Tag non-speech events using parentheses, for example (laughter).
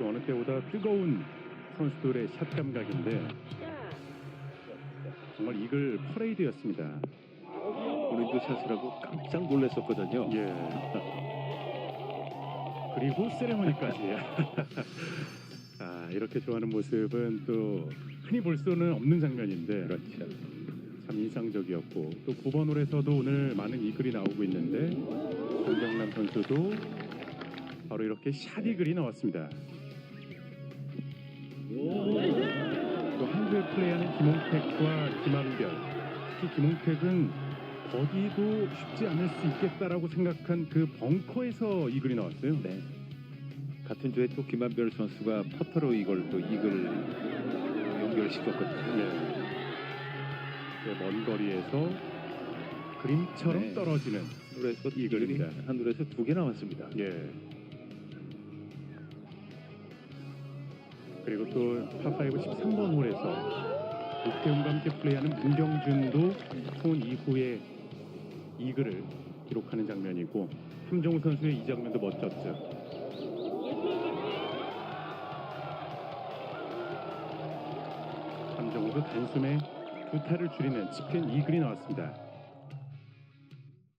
또 어느 때보다 뜨거운 선수들의 샷 감각인데 정말 이글 퍼레이드였습니다. 샷을 하고 깜짝 놀랐었거든요. 예. 그리고 세레머니까지. (laughs) 아, 이렇게 좋아하는 모습은 또 흔히 볼 수는 없는 장면인데 그렇죠. 참 인상적이었고 또 9번 홀에서도 오늘 많은 이글이 나오고 있는데 정경남 선수도 바로 이렇게 샷 이글이 나왔습니다. 플레이하는 김홍택과 김한별 특히 김홍택은 버디도 쉽지 않을 수 있겠다라고 생각한 그 벙커에서 이글이 나왔어요. 네. 같은 조에 또 김한별 선수가 퍼터로 이걸 또 이글 연결시켰거든요. 네. 네, 먼 거리에서 그림처럼 네. 떨어지는 한돌에서 이글입니다. 한돌에서 두 개 나왔습니다. 예. 그리고 또 파5 13번 홀에서 오태훈과 함께 플레이하는 문경준도 톤 이후에 이글을 기록하는 장면이고 함정우 선수의 이 장면도 멋졌죠. 함정우도 단숨에 두 타를 줄이는 치킨 이글이 나왔습니다.